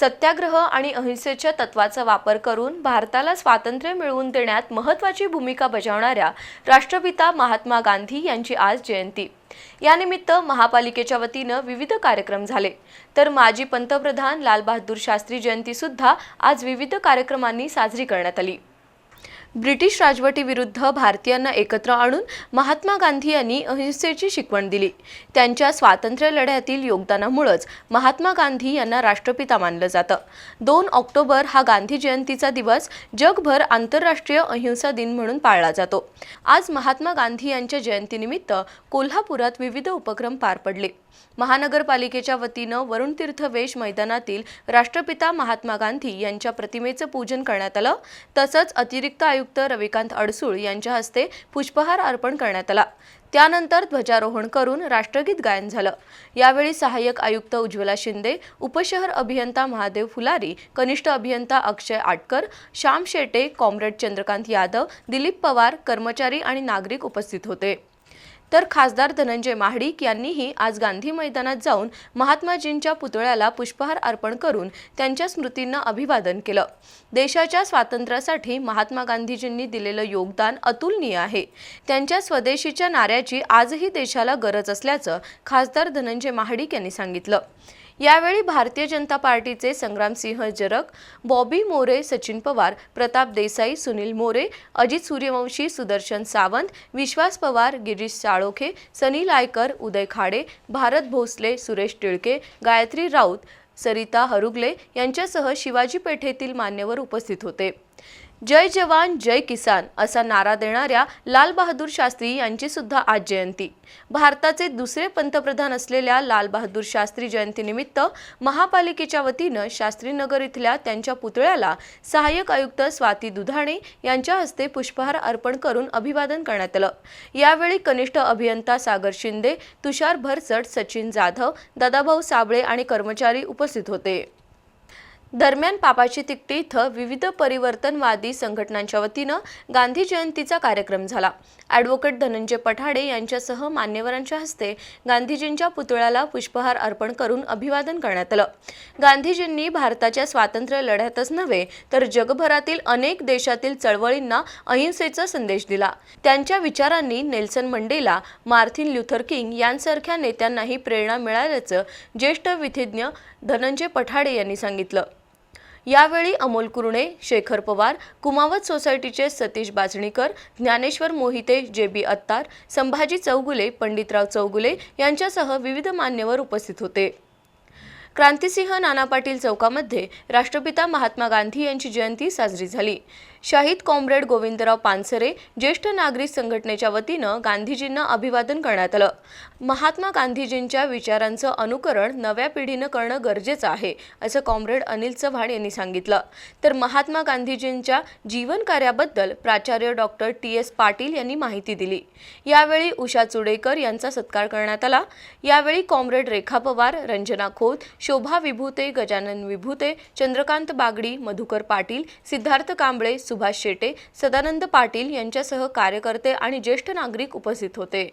सत्याग्रह आणि अहिंसेच्या तत्वाचा वापर करून भारताला स्वातंत्र्य मिळवून देण्यात महत्त्वाची भूमिका बजावणाऱ्या राष्ट्रपिता महात्मा गांधी यांची आज जयंती. यानिमित्त महापालिकेच्या वतीनं विविध कार्यक्रम झाले. तर माजी पंतप्रधान लालबहादूर शास्त्री जयंती सुद्धा आज विविध कार्यक्रमांनी साजरी करण्यात आली. ब्रिटिश राजवटीविरुद्ध भारतीयांना एकत्र आणून महात्मा गांधी यांनी अहिंसेची शिकवण दिली. त्यांच्या स्वातंत्र्य लढ्यातील योगदानामुळंच महात्मा गांधी यांना राष्ट्रपिता मानलं जातं. दोन ऑक्टोबर हा गांधी जयंतीचा दिवस जगभर आंतरराष्ट्रीय अहिंसा दिन म्हणून पाळला जातो. आज महात्मा गांधी यांच्या जयंतीनिमित्त कोल्हापुरात विविध उपक्रम पार पडले. महानगरपालिकेच्या वतीनं वरुण तीर्थ वेश मैदानातील राष्ट्रपिता महात्मा गांधी यांच्या प्रतिमेचं पूजन करण्यात आलं. तसंच अतिरिक्त आयुक्त रविकांत अडसूळ यांच्या हस्ते पुष्पहार अर्पण करण्यात आला. त्यानंतर ध्वजारोहण करून राष्ट्रगीत गायन झालं. यावेळी सहाय्यक आयुक्त उज्ज्वला शिंदे उपशहर अभियंता महादेव फुलारी कनिष्ठ अभियंता अक्षय आटकर श्याम शेटे कॉम्रेड चंद्रकांत यादव दिलीप पवार कर्मचारी आणि नागरिक उपस्थित होते. तर खासदार धनंजय महाडिक यांनीही आज गांधी मैदानात जाऊन महात्माजींच्या पुतळ्याला पुष्पहार अर्पण करून त्यांच्या स्मृतींना अभिवादन केलं. देशाच्या स्वातंत्र्यासाठी महात्मा गांधीजींनी दिलेलं योगदान अतुलनीय आहे. त्यांच्या स्वदेशीच्या नाऱ्याची आजही देशाला गरज असल्याचं खासदार धनंजय महाडिक यांनी सांगितलं. यावेळी भारतीय जनता पार्टीचे संग्रामसिंह जरक बॉबी मोरे सचिन पवार प्रताप देसाई सुनील मोरे अजित सूर्यवंशी सुदर्शन सावंत विश्वास पवार गिरीश साळोखे सनी लायकर उदय खाडे भारत भोसले सुरेश टिळके गायत्री राऊत सरिता हरुगले यांच्यासह शिवाजी पेठेतील मान्यवर उपस्थित होते. जय जवान जय किसान असा नारा देणाऱ्या लालबहादूर शास्त्री यांची सुद्धा आज जयंती. भारताचे दुसरे पंतप्रधान असलेल्या लालबहादूर शास्त्री जयंतीनिमित्त महापालिकेच्या वतीनं शास्त्रीनगर इथल्या त्यांच्या पुतळ्याला सहाय्यक आयुक्त स्वाती दुधाणे यांच्या हस्ते पुष्पहार अर्पण करून अभिवादन करण्यात आलं. यावेळी कनिष्ठ अभियंता सागर शिंदे तुषार भरसट सचिन जाधव दादाभाऊ साबळे आणि कर्मचारी उपस्थित होते. दरम्यान पापाची तिकटी इथं विविध परिवर्तनवादी संघटनांच्या वतीनं गांधी जयंतीचा कार्यक्रम झाला. ॲडव्होकेट धनंजय पठाडे यांच्यासह मान्यवरांच्या हस्ते गांधीजींच्या पुतळ्याला पुष्पहार अर्पण करून अभिवादन करण्यात आलं. गांधीजींनी भारताच्या स्वातंत्र्य लढ्यातच नव्हे तर जगभरातील अनेक देशातील चळवळींना अहिंसेचा संदेश दिला. त्यांच्या विचारांनी Nelson Mandela Martin Luther King यांसारख्या नेत्यांनाही प्रेरणा मिळाल्याचं ज्येष्ठ विधिज्ञ धनंजय पठाडे यांनी सांगितलं. यावेळी अमोल कुरणे शेखर पवार कुमावत सोसायटीचे सतीश बाजणीकर ज्ञानेश्वर मोहिते जे बी अत्तार संभाजी चौगुले पंडितराव चौगुले यांच्यासह विविध मान्यवर उपस्थित होते. क्रांतिसिंह नाना पाटील चौकामध्ये राष्ट्रपिता महात्मा गांधी यांची जयंती साजरी झाली. शाहीद कॉम्रेड गोविंदराव पानसरे ज्येष्ठ नागरिक संघटनेच्या वतीनं गांधीजींना अभिवादन करण्यात आलं. महात्मा गांधीजींच्या विचारांचं अनुकरण नव्या पिढीनं करणं गरजेचं आहे असं कॉम्रेड अनिल चव्हाण यांनी सांगितलं. तर महात्मा गांधीजींच्या जीवन कार्याबद्दल प्राचार्य डॉक्टर टी. एस. पाटील यांनी माहिती दिली. यावेळी उषा चुडेकर यांचा सत्कार करण्यात आला. यावेळी कॉम्रेड रेखा पवार रंजना खोत शोभा विभूते गजानन विभूते चंद्रकांत बागडी मधुकर पाटील सिद्धार्थ कांबळे सुभाष शेटे सदानंद पाटील यांच्यासह कार्यकर्ते आणि ज्येष्ठ नागरिक उपस्थित होते.